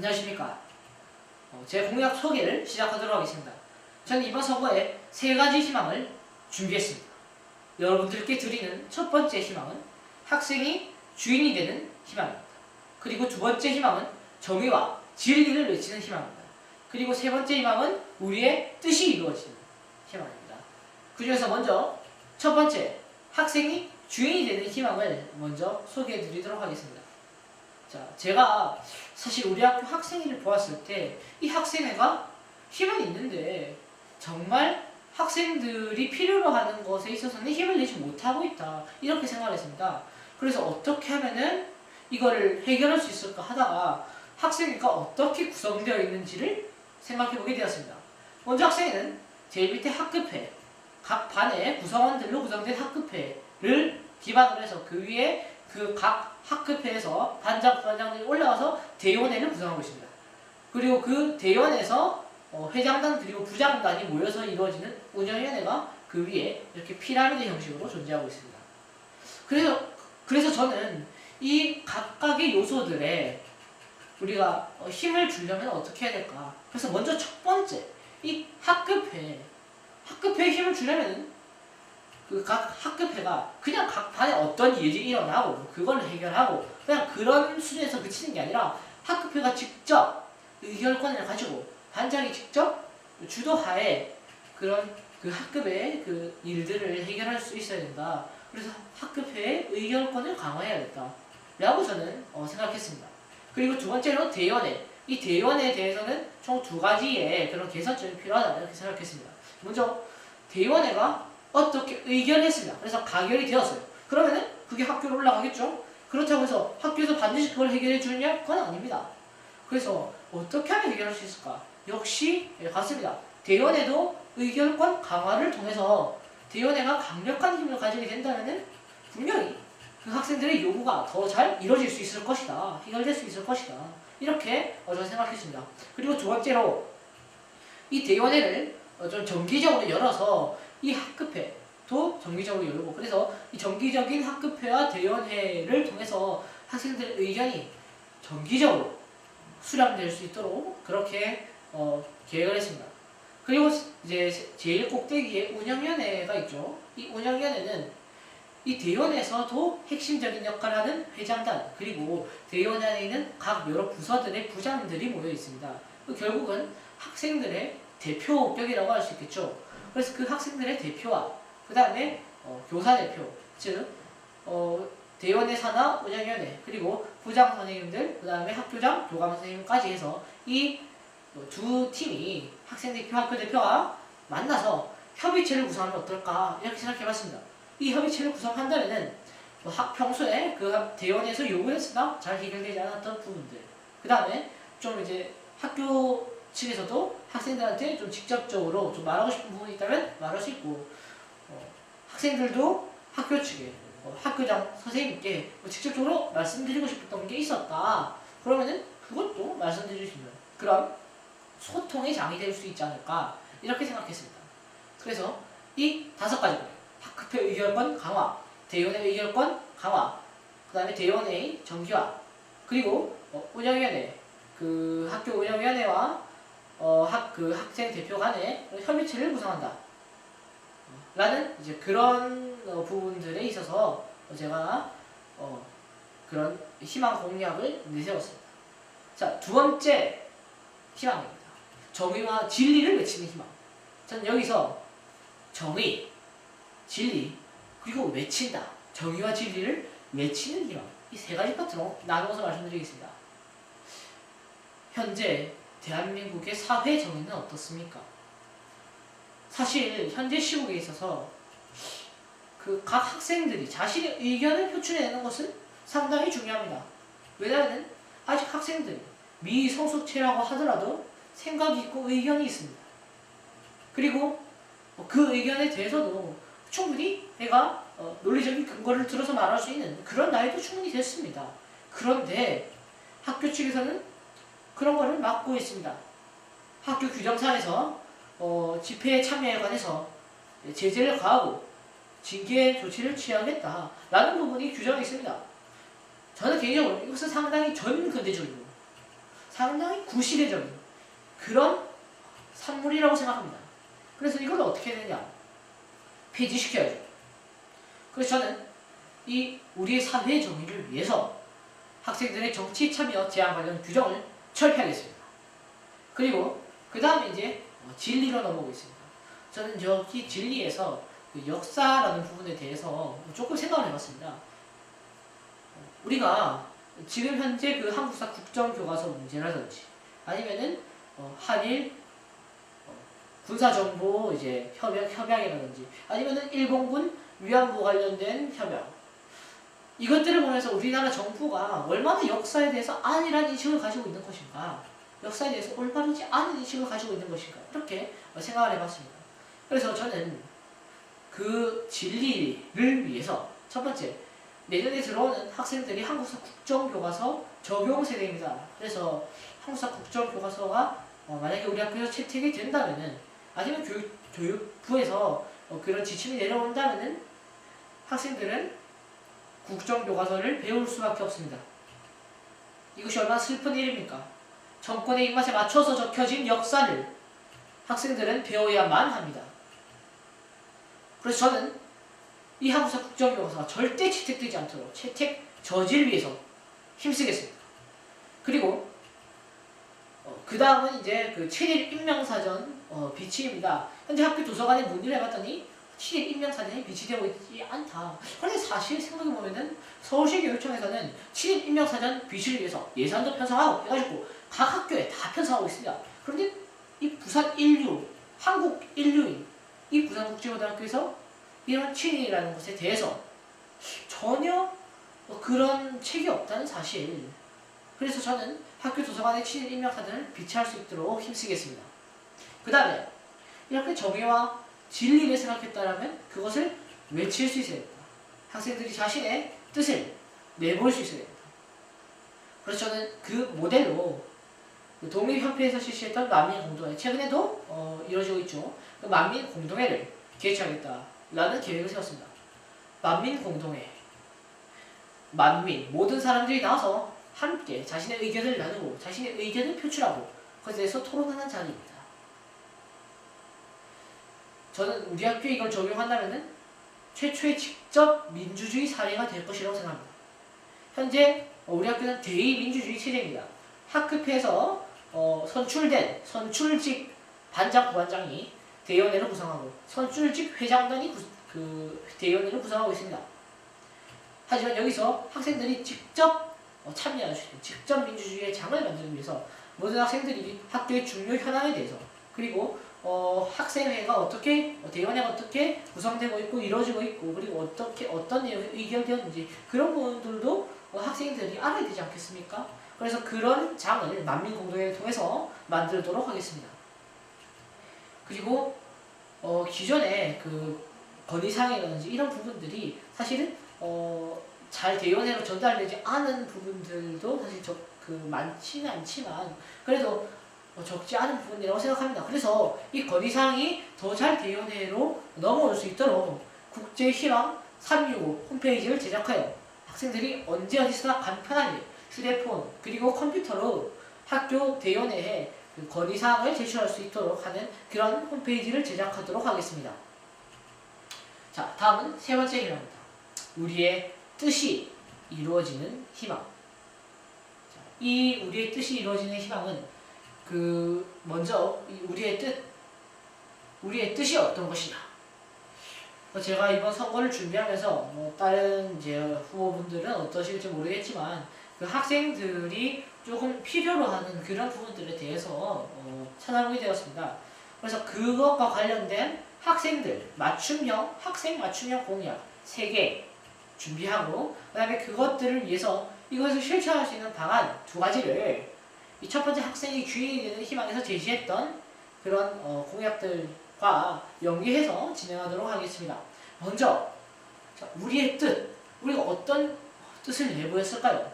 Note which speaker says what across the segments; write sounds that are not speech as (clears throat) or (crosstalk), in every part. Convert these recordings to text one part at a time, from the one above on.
Speaker 1: 안녕하십니까. 어, 제 공약 소개를 시작하도록 하겠습니다. 저는 이번 선거에 세 가지 희망을 준비했습니다. 여러분들께 드리는 첫 번째 희망은 학생이 주인이 되는 희망입니다. 그리고 두 번째 희망은 정의와 진리를 외치는 희망입니다. 그리고 세 번째 희망은 우리의 뜻이 이루어지는 희망입니다. 그 중에서 먼저 첫 번째 학생이 주인이 되는 희망을 먼저 소개해 드리도록 하겠습니다. 자, 제가 사실 우리 학교 학생회를 보았을 때 이 학생회가 힘은 있는데 정말 학생들이 필요로 하는 것에 있어서는 힘을 내지 못하고 있다. 이렇게 생각을 했습니다. 그래서 어떻게 하면은 이거를 해결할 수 있을까 하다가 학생회가 어떻게 구성되어 있는지를 생각해 보게 되었습니다. 먼저 학생회는 제일 밑에 학급회, 각 반의 구성원들로 구성된 학급회를 기반으로 해서 그 위에 그 각 학급회에서 반장, 부반장들이 올라와서 대의원회를 구성하고 있습니다. 그리고 그 대의원에서 어, 회장단 그리고 부장단이 모여서 이루어지는 운영위원회가 그 위에 이렇게 피라미드 형식으로 존재하고 있습니다. 그래서 그래서 저는 이 각각의 요소들에 우리가 어, 힘을 주려면 어떻게 해야 될까? 그래서 먼저 첫 번째 이 학급회 학급회에 힘을 주려면 그 각 학급회가 그냥 각 반에 어떤 일이 일어나고 그걸 해결하고 그냥 그런 수준에서 그치는 게 아니라 학급회가 직접 의결권을 가지고 반장이 직접 주도하에 그런 그 학급의 그 일들을 해결할 수 있어야 된다. 그래서 학급회의 의결권을 강화해야겠다. 라고 저는 어, 생각했습니다. 그리고 두 번째로 대의원회. 이 대의원에 대해서는 총 두 가지의 그런 개선점이 필요하다. 이렇게 생각했습니다. 먼저 대의원회가 어떻게 의결했습니다. 그래서 가결이 되었어요. 그러면은 그게 학교로 올라가겠죠? 그렇다고 해서 학교에서 반드시 그걸 해결해 주느냐? 그건 아닙니다. 그래서 어떻게 하면 해결할 수 있을까? 역시 예, 같습니다. 대의원회도 의결권 강화를 통해서 대의원회가 강력한 힘을 가지게 된다면은 분명히 그 학생들의 요구가 더 잘 이루어질 수 있을 것이다. 해결될 수 있을 것이다. 이렇게 어, 저는 생각했습니다. 그리고 두 번째로 이 대의원회를 어, 좀 정기적으로 열어서 이 학급회도 정기적으로 열고 그래서 이 정기적인 학급회와 대의원회를 통해서 학생들의 의견이 정기적으로 수렴될 수 있도록 그렇게 어, 계획을 했습니다. 그리고 이제 제일 꼭대기에 운영위원회가 있죠. 이 운영위원회는 이 대의원에서도 핵심적인 역할을 하는 회장단 그리고 대의원 안에 있는 각 여러 부서들의 부장들이 모여 있습니다. 그 결국은 학생들의 대표격이라고 할 수 있겠죠. 그래서 그 학생들의 대표와 그 다음에 어, 교사 대표 즉 어, 대의원의 산하 운영위원회 그리고 부장 선생님들 그 다음에 학교장 교감 선생님까지 해서 이 두 팀이 학생 대표 학교 대표가 만나서 협의체를 구성하면 어떨까 이렇게 생각해봤습니다. 이 협의체를 구성한다면은 뭐학 평소에 그 대원에서 요구했으나 잘 해결되지 않았던 부분들 그 다음에 좀 이제 학교 측에서도 학생들한테 좀 직접적으로 좀 말하고 싶은 부분이 있다면 말할 수 있고 어, 학생들도 학교 측에 어, 학교장 선생님께 뭐 직접적으로 말씀드리고 싶었던 게 있었다 그러면은 그것도 말씀드릴 수 있는 그런 소통의 장이 될 수 있지 않을까 이렇게 생각했습니다. 그래서 이 다섯 가지 학급회 의결권 강화, 대의원회 의결권 강화, 그 다음에 대의원회 정기화, 그리고 어, 운영위원회, 그 학교 운영위원회와 어, 학, 그 학생 대표 간의 협의체를 구성한다. 라는 이제 그런 어, 부분들에 있어서 제가 어, 그런 희망 공약을 내세웠습니다. 자, 두 번째 희망입니다. 정의와 진리를 외치는 희망. 저는 여기서 정의, 진리, 그리고 외친다. 정의와 진리를 외치는 희망. 이 세 가지 파트로 나누어서 말씀드리겠습니다. 현재 대한민국의 사회 정의는 어떻습니까? 사실 현재 시국에 있어서 그 각 학생들이 자신의 의견을 표출해내는 것은 상당히 중요합니다. 왜냐하면 아직 학생들이 미성숙체라고 하더라도 생각이 있고 의견이 있습니다. 그리고 그 의견에 대해서도 충분히 내가 어, 논리적인 근거를 들어서 말할 수 있는 그런 나이도 충분히 됐습니다. 그런데 학교 측에서는 그런 거를 막고 있습니다. 학교 규정상에서 어, 집회에 참여에 관해서 제재를 가하고 징계 조치를 취하겠다라는 부분이 규정이 있습니다. 저는 개인적으로 이것은 상당히 전근대적이고 상당히 구시대적인 그런 산물이라고 생각합니다. 그래서 이걸 어떻게 해야 되냐? 폐지시켜야죠. 그래서 저는 이 우리의 사회 정의를 위해서 학생들의 정치 참여 제한 관련 규정을 철폐하겠습니다. 그리고 그 다음에 이제 어, 진리로 넘어오겠습니다. 저는 여기 진리에서 그 역사라는 부분에 대해서 조금 생각을 해봤습니다. 어, 우리가 지금 현재 그 한국사 국정교과서 문제라든지 아니면은 어, 한일 어, 군사정보 이제 협약 협약이라든지 아니면은 일본군 위안부 관련된 협약 이것들을 보면서 우리나라 정부가 얼마나 역사에 대해서 안일한 인식을 가지고 있는 것인가 역사에 대해서 올바르지 않은 인식을 가지고 있는 것인가 이렇게 생각을 해봤습니다. 그래서 저는 그 진리를 위해서 첫 번째 내년에 들어오는 학생들이 한국사 국정교과서 적용 세대입니다. 그래서 한국사 국정교과서가 어, 만약에 우리 학교에서 채택이 된다면은 아니면 교육, 교육부에서 어, 그런 지침이 내려온다면은 학생들은 국정교과서를 배울 수밖에 없습니다. 이것이 얼마나 슬픈 일입니까? 정권의 입맛에 맞춰서 적혀진 역사를 학생들은 배워야만 합니다. 그래서 저는 이 한국사 국정교과서가 절대 채택되지 않도록 채택 저지를 위해서 힘쓰겠습니다. 그리고 어, 그 다음은 이제 그 7일 임명사전 어, 비치입니다. 현재 학교 도서관에 문의를 해봤더니 7일 임명사전이 비치되고 있지 않다. 그런데 사실 생각해보면은 서울시 교육청에서는 7일 임명사전 비치를 위해서 예산도 편성하고 해가지고 각 학교에 다 편성하고 있습니다. 그런데 이 부산 인류, 한국 인류인 이 부산국제고등학교에서 이런 7일이라는 것에 대해서 전혀 뭐 그런 책이 없다는 사실. 그래서 저는 학교 도서관에 7일 임명사전을 비치할 수 있도록 힘쓰겠습니다. 그 다음에 이렇게 정의와 진리를 생각했다면 그것을 외칠 수 있어야 됩니다. 학생들이 자신의 뜻을 내볼 수 있어야 됩니다. 그래서 저는 그 모델로 그 독립협회에서 실시했던 만민공동회 최근에도 어, 이루어지고 있죠. 그 만민공동회를 개최하겠다라는 계획을 세웠습니다. 만민공동회 만민 모든 사람들이 나와서 함께 자신의 의견을 나누고 자신의 의견을 표출하고 그것에 대해서 토론하는 자리입니다. 저는 우리 학교에 이걸 적용한다면은 최초의 직접 민주주의 사례가 될 것이라고 생각합니다. 현재 우리 학교는 대의민주주의 체제입니다. 학급회에서 어, 선출된 선출직 반장 부반장이 대의원회를 구성하고 선출직 회장단이 구, 그 대의원회를 구성하고 있습니다. 하지만 여기서 학생들이 직접 어, 참여할 수 있는 직접 민주주의의 장을 만들기 위해서 모든 학생들이 학교의 중요 현안에 대해서 그리고 어, 학생회가 어떻게 어, 대의원회가 어떻게 구성되고 있고 이루어지고 있고 그리고 어떻게 어떤 내용이 의결되었는지 그런 부분들도 어, 학생들이 알아야 되지 않겠습니까? 그래서 그런 장을 만민공동회를 통해서 만들도록 하겠습니다. 그리고 어, 기존에 그 건의사항이라든지 이런 부분들이 사실은 어, 잘 대의원회로 전달되지 않은 부분들도 사실 저, 그 많지는 않지만 그래도 어, 적지 않은 부분이라고 생각합니다. 그래서 이 건의사항이 더 잘 대의원회로 넘어올 수 있도록 국제희망 365 홈페이지를 제작하여 학생들이 언제 어디서나 간편하게 휴대폰 그리고 컴퓨터로 학교 대의원회에 그 건의사항을 제출할 수 있도록 하는 그런 홈페이지를 제작하도록 하겠습니다. 자, 다음은 세 번째 희망입니다. 우리의 뜻이 이루어지는 희망. 자, 이 우리의 뜻이 이루어지는 희망은 그 먼저 이 우리의 뜻, 우리의 뜻이 어떤 것이냐. 뭐 제가 이번 선거를 준비하면서 뭐 다른 이제 후보분들은 어떠실지 모르겠지만 그 학생들이 조금 필요로 하는 그런 부분들에 대해서 어, 찾아보게 되었습니다. 그래서 그것과 관련된 학생들 맞춤형 학생 맞춤형 공약 3개 준비하고 그 다음에 그것들을 위해서 이것을 실천할 수 있는 방안 두 가지를 이 첫 번째 학생이 되는 희망에서 제시했던 그런 어, 공약들과 연계해서 진행하도록 하겠습니다. 먼저 자, 우리의 뜻 우리가 어떤 뜻을 내보였을까요?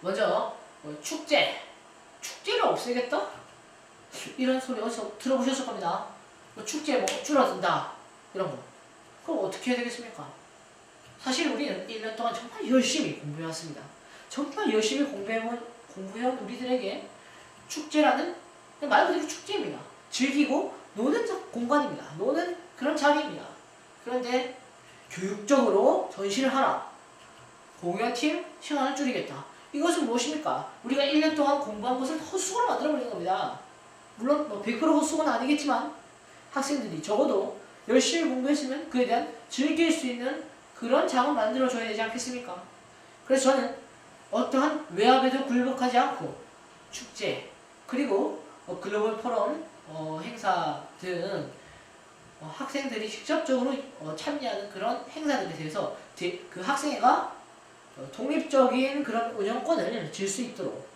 Speaker 1: 먼저 어, 축제 축제를 없애겠다? 이런 소리 어디서 들어보셨을 겁니다. 뭐 축제 뭐 줄어든다 이런 거. 그럼 어떻게 해야 되겠습니까? 사실 우리는 1년 동안 정말 열심히 공부해왔습니다. 정말 열심히 공부해온, 공부해온 우리들에게 축제라는 말 그대로 축제입니다. 즐기고 노는 자- 공간입니다. 노는 그런 자리입니다. 그런데 교육적으로 전시를 하라. 공연팀 시간을 줄이겠다. 이것은 무엇입니까? 우리가 1년 동안 공부한 것을 헛수고로 만들어버리는 겁니다. 물론 뭐 100% 헛수고는 아니겠지만 학생들이 적어도 열심히 공부했으면 그에 대한 즐길 수 있는 그런 장을 만들어줘야 되지 않겠습니까? 그래서 저는 어떠한 외압에도 굴복하지 않고 축제 그리고 어, 글로벌 포럼 어, 행사 등 어, 학생들이 직접적으로 어, 참여하는 그런 행사들에 대해서 대- 그 학생회가 어, 독립적인 그런 운영권을 질 수 있도록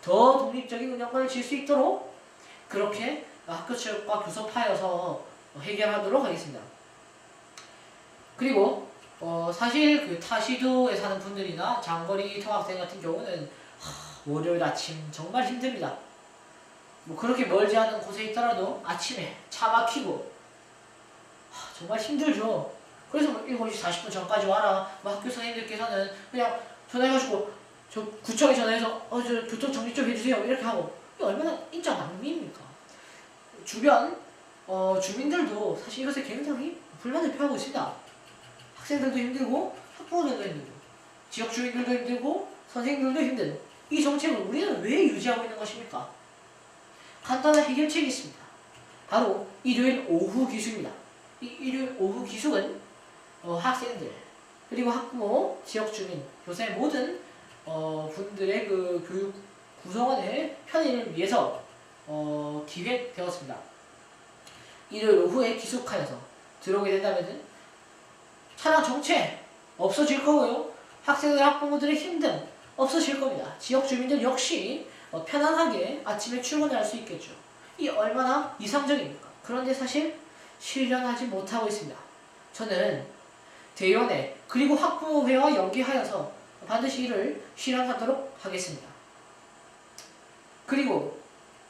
Speaker 1: 더 독립적인 운영권을 질 수 있도록 그렇게 학교 체육과 교섭하여서 어, 해결하도록 하겠습니다. 그리고 어, 사실 그 타시도에 사는 분들이나 장거리 통학생 같은 경우는 하, 월요일 아침 정말 힘듭니다. 뭐 그렇게 멀지 않은 곳에 있더라도 아침에 차 막히고 하, 정말 힘들죠. 그래서 뭐 7시 40분 전까지 와라. 뭐 학교 선생님들께서는 그냥 전화해가지고 저 구청에 전화해서 어 저 교통 정리 좀 해주세요 이렇게 하고 얼마나 인적 낭비입니까? 주변 어, 주민들도 사실 이것에 굉장히 불만을 표하고 있습니다. 학생들도 힘들고 학부모들도 힘들고 지역 주민들도 힘들고 선생님들도 힘든 이 정책을 우리는 왜 유지하고 있는 것입니까? 간단한 해결책이 있습니다. 바로 일요일 오후 기숙입니다. 이 일요일 오후 기숙은 어, 학생들 그리고 학부모, 지역 주민, 교사의 모든 어, 분들의 그 교육 구성원의 편의를 위해서 어, 기획되었습니다. 일요일 오후에 기숙하여서 들어오게 된다면은 차량 정체 없어질 거고요. 학생들 학부모들의 힘듦 없어질 겁니다. 지역 주민들 역시 어, 편안하게 아침에 출근할 수 있겠죠. 이 얼마나 이상적입니까? 그런데 사실 실현하지 못하고 있습니다. 저는 대연회 그리고 학부모회와 연계하여서 반드시 이를 실현하도록 하겠습니다. 그리고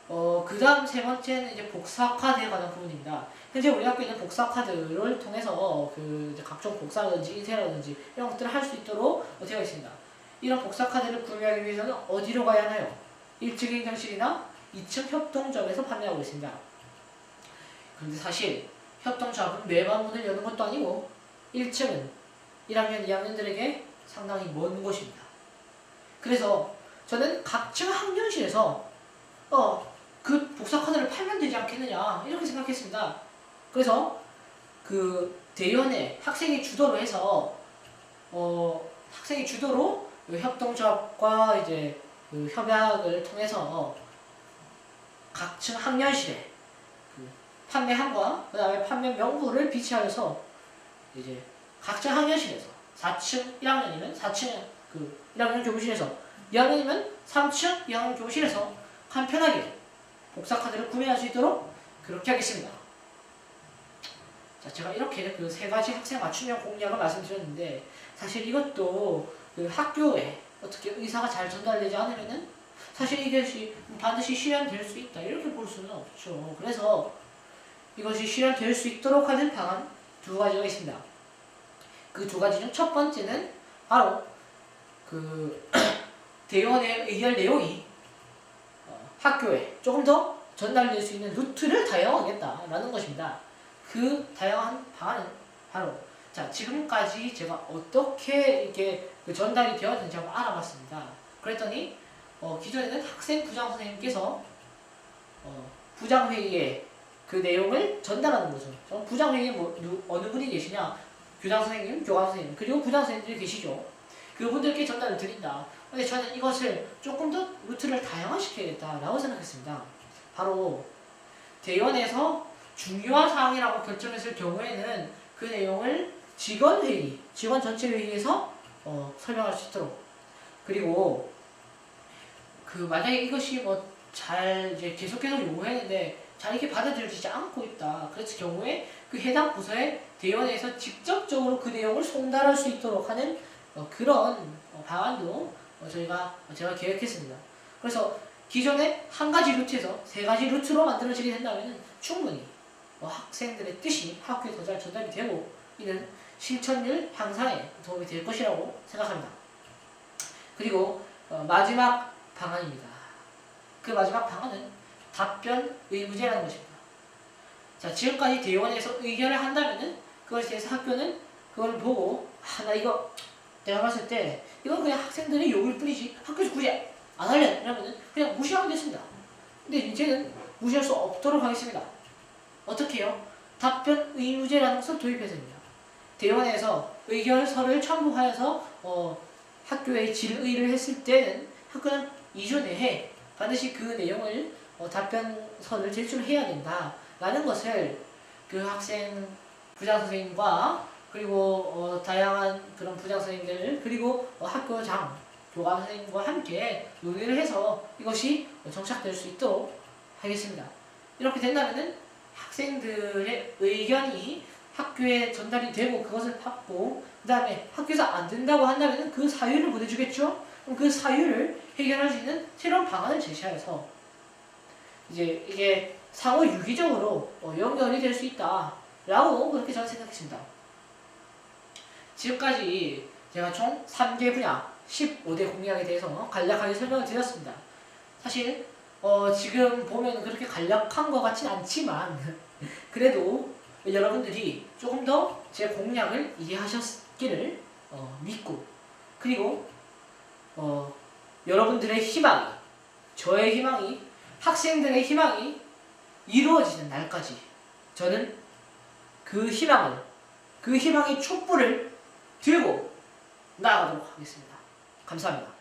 Speaker 1: 어, 그 다음 세 번째는 이제 복사카드에 관한 부분입니다. 현재 우리 학교에는 복사 카드를 통해서 그 각종 복사라든지 인쇄라든지 이런 것들을 할 수 있도록 되어 있습니다. 이런 복사 카드를 구매하기 위해서는 어디로 가야 하나요? 1층 행정실이나 2층 협동점에서 판매하고 있습니다. 그런데 사실 협동점은 매번 문을 여는 것도 아니고 1층은 1학년, 2학년들에게 상당히 먼 곳입니다. 그래서 저는 각층 학년실에서 어, 그 복사 카드를 팔면 되지 않겠느냐 이렇게 생각했습니다. 그래서 그 대연에 학생이 주도로 해서 어, 학생이 주도로 그 협동조합과 이제 그 협약을 통해서 각층 학년실에 그 판매함과 그 다음에 판매 명부를 비치하여서 이제 각층 학년실에서 4층 1학년이면 4층 그 1학년 교무실에서 2학년이면 3층 2학년 교무실에서 간편하게 복사 카드를 구매할 수 있도록 그렇게 하겠습니다. 자, 제가 이렇게 그 세 가지 학생 맞춤형 공약을 말씀드렸는데 사실 이것도 그 학교에 어떻게 의사가 잘 전달되지 않으면은 사실 이것이 반드시 실현될 수 있다 이렇게 볼 수는 없죠. 그래서 이것이 실현될 수 있도록 하는 방안 두 가지가 있습니다. 그 두 가지 중 첫 번째는 바로 그 (clears throat) 대의원의 의결 내용이 어, 학교에 조금 더 전달될 수 있는 루트를 다양하겠다라는 것입니다. 그 다양한 방안은 바로 자 지금까지 제가 어떻게 이렇게 그 전달이 되었는지 한번 알아봤습니다. 그랬더니 어, 기존에는 학생 부장 선생님께서 어, 부장 회의에 그 내용을 전달하는 거죠. 저 부장 회의에 뭐 누, 어느 분이 계시냐? 교장 선생님, 교감 선생님 그리고 부장 선생님들이 계시죠. 그분들께 전달을 드린다. 근데 저는 이것을 조금 더 루트를 다양화시켜야겠다라고 생각했습니다. 바로 대원에서 중요한 사항이라고 결정했을 경우에는 그 내용을 직원 회의, 직원 전체 회의에서 어, 설명할 수 있도록 그리고 그 만약에 이것이 뭐 잘 이제 계속해서 요구했는데 잘 이렇게 받아들여지지 않고 있다. 그랬을 경우에 그 해당 부서의 대원에서 직접적으로 그 내용을 송달할 수 있도록 하는 어, 그런 어, 방안도 어, 저희가 어, 제가 계획했습니다. 그래서 기존에 한 가지 루트에서 세 가지 루트로 만들어지게 된다면 충분히 어, 학생들의 뜻이 학교에 더 잘 전달이 되고 이는 실천율 향상에 도움이 될 것이라고 생각합니다. 그리고 어, 마지막 방안입니다. 그 마지막 방안은 답변 의무제라는 것입니다. 자, 지금까지 대의원에서 의결을 한다면은 그것에 대해서 학교는 그걸 보고 아, 나 이거 내가 봤을 때 이건 그냥 학생들의 욕일 뿐이지 학교에서 굳이 안 할래 이러면은 그냥 무시하면 됐습니다. 근데 이제는 무시할 수 없도록 하겠습니다. 어떻게 해요? 답변 의무제라는 것을 도입해서입니다. 대원에서 의결서를 첨부하여서 어, 학교에 질의를 했을 때는 학교는 2주 내에 반드시 그 내용을 어, 답변서를 제출해야 된다라는 것을 그 학생 부장 선생님과 그리고 어, 다양한 그런 부장 선생님들 그리고 어, 학교장 교감 선생님과 함께 논의를 해서 이것이 정착될 수 있도록 하겠습니다. 이렇게 된다면은 학생들의 의견이 학교에 전달이 되고 그것을 받고 그 다음에 학교에서 안 된다고 한다면 그 사유를 보내주겠죠? 그럼 그 사유를 해결할 수 있는 새로운 방안을 제시하여서 이제 이게 상호 유기적으로 어, 연결이 될 수 있다 라고 그렇게 저는 생각했습니다. 지금까지 제가 총 3개 분야 15대 공약에 대해서 간략하게 설명을 드렸습니다. 사실 어, 지금 보면 그렇게 간략한 것 같진 않지만 (laughs) 그래도 여러분들이 조금 더 제 공약을 이해하셨기를 어, 믿고 그리고 어, 여러분들의 희망이 저의 희망이 학생들의 희망이 이루어지는 날까지 저는 그 희망을 그 희망의 촛불을 들고 나아가도록 하겠습니다. 감사합니다.